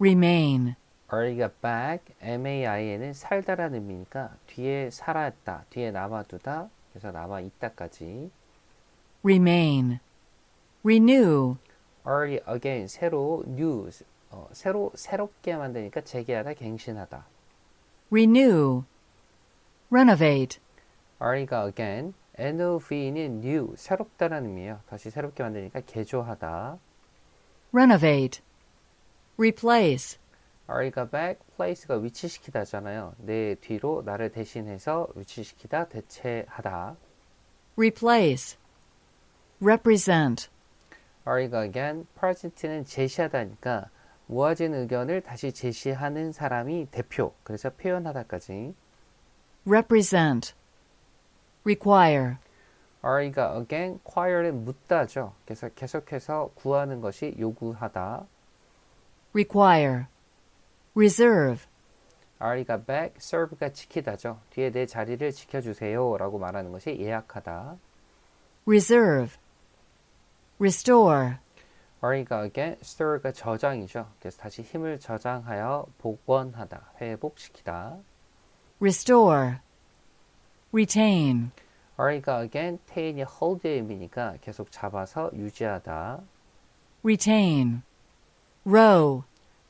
remain, early가 back, M-A-I-N은 살다라는 의미니까 뒤에 살아있다, 뒤에 남아두다, 그래서 남아있다까지. remain, renew, early again, 새로, new, 어, 새로, 새롭게 만드니까 재개하다, 갱신하다. renew, renovate, early가 again, NOV는 new, 새롭다라는 의미예요. 다시 새롭게 만드니까 개조하다. renovate, replace, early가 back, place가 위치시키다잖아요. 내 뒤로 나를 대신해서 위치시키다, 대체하다. replace, represent, early가 again, present는 제시하다니까 모아진 의견을 다시 제시하는 사람이 대표. 그래서 표현하다까지. represent, require, early가 again, require는 묻다죠. 그래서 계속해서 구하는 것이 요구하다. Require, reserve, early가 back, serve가 지키다죠. 뒤에 내 자리를 지켜주세요. 라고 말하는 것이 예약하다. reserve, restore, early가 again, store가 저장이죠. 그래서 다시 힘을 저장하여 복원하다, 회복시키다. restore, retain, early가 again, tain이 hold의 의미니까 계속 잡아서 유지하다. retain, row,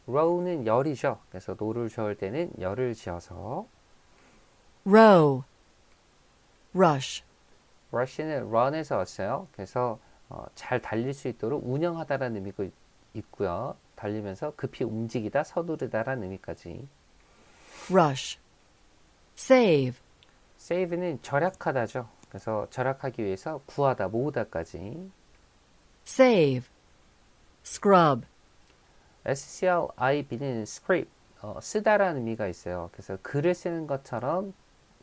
row는 열이죠. 그래서 노를 저을 때는 열을 지어서 row, rush, rush는 run에서 왔어요. 그래서 어, 잘 달릴 수 있도록 운영하다라는 의미가 있- 있고요. 달리면서 급히 움직이다, 서두르다라는 의미까지. rush, save, save는 절약하다죠. 그래서 절약하기 위해서 구하다, 모으다까지. save, scrub, scrib는 script, 어, 쓰다라는 의미가 있어요. 그래서 글을 쓰는 것처럼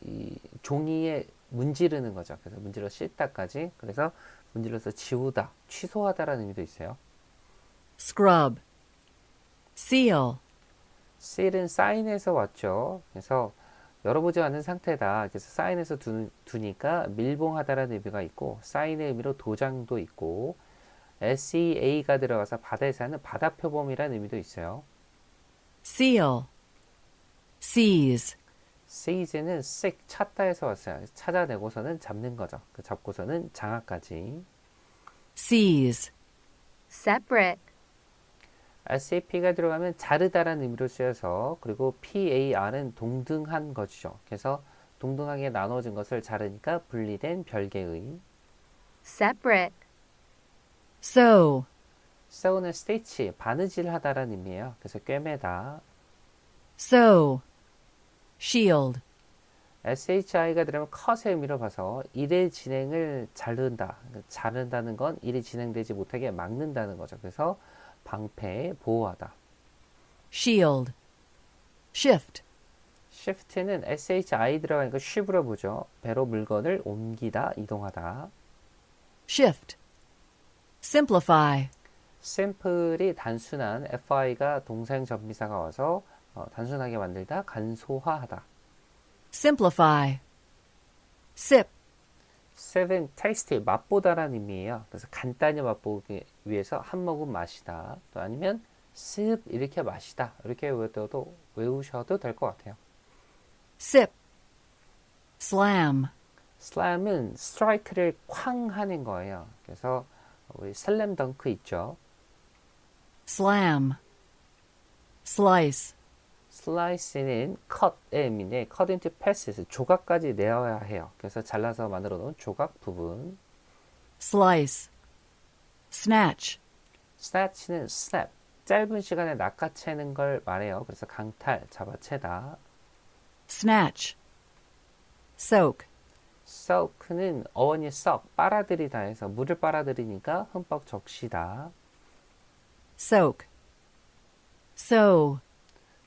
이 종이에 문지르는 거죠. 그래서 문질러 씻다까지. 그래서 문질러서 지우다, 취소하다라는 의미도 있어요. scrub, seal, seal은 사인에서 왔죠. 그래서 열어보지 않은 상태다. 그래서 사인에서 두, 두니까 밀봉하다라는 의미가 있고 사인의 의미로 도장도 있고 SEA가 들어가서 바다에서 하는 바다 표범이라는 의미도 있어요. seal, seize, seiz는 sick 찾다에서 왔어요. 찾아내고서는 잡는 거죠. 그 잡고서는 장악까지. seize, separate, SAP가 들어가면 자르다라는 의미로 쓰여서 그리고 PAR은 동등한 것이죠. 그래서 동등하게 나눠진 것을 자르니까 분리된 별개의 separate, sew, sew는 stitch, 바느질하다라는 의미예요. 그래서 꿰매다. sew, shield, SHI가 들어가면 컷의 의미로 봐서 일의 진행을 자른다. 자른다는 건 일이 진행되지 못하게 막는다는 거죠. 그래서 방패, 보호하다. shield, shift, shift는 SHI 들어가니까 shift로 보죠. 배로 물건을 옮기다, 이동하다. shift, simplify, 심플이 단순한 FI가 동사형 전미사가 와서 어, 단순하게 만들다, 간소화하다. simplify, sip, seven tasty 맛보다라는 의미예요. 그래서 간단히 맛보기 위해서 한 모금 마시다. 또 아니면 습 이렇게 마시다. 이렇게 외워도 외우셔도 될 것 같아요. sip, slam, slam은 strike를 쾅 하는 거예요. 그래서 우리 슬램 덩크 있죠. slam, slice, slice는 cut의 의미인데 cut into pieces 조각까지 내어야 해요. 그래서 잘라서 만들어 놓은 조각 부분. slice, snatch, snatch는 snap 짧은 시간에 낚아채는 걸 말해요. 그래서 강탈, 잡아채다. snatch, soak, soak는 어원이 썩 빨아들이다 해서 물을 빨아들이니까 흠뻑 적시다. soak, sow,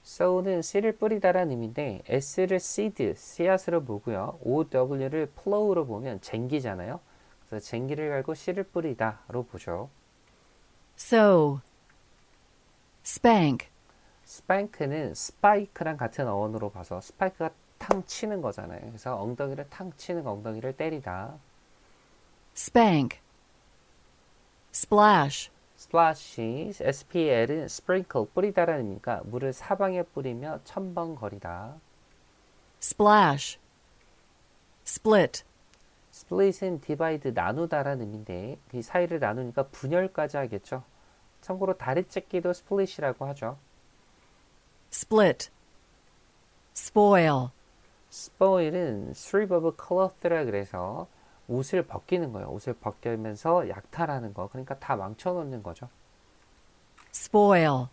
sow는 씨를 뿌리다라는 의미인데 s를 seed, 씨앗으로 보고요. ow를 plow로 보면 쟁기잖아요. 그래서 쟁기를 갈고 씨를 뿌리다로 보죠. sow, spank, spank는 spike랑 같은 어원으로 봐서 스파이크가 탕 치는 거잖아요. 그래서 엉덩이를 탕 치는 거, 엉덩이를 때리다. spank, splash, splash, SPL은 sprinkle, 뿌리다라는 의미니까 물을 사방에 뿌리며 첨벙거리다. splash, split, split은 divide, 나누다라는 의미인데 그 사이를 나누니까 분열까지 하겠죠. 참고로 다리 찢기도 split이라고 하죠. split, spoil, spoil은 strip of cloth라 그래서 옷을 벗기는 거예요. 옷을 벗기면서 약탈하는 거. 그러니까 다 망쳐놓는 거죠. spoil,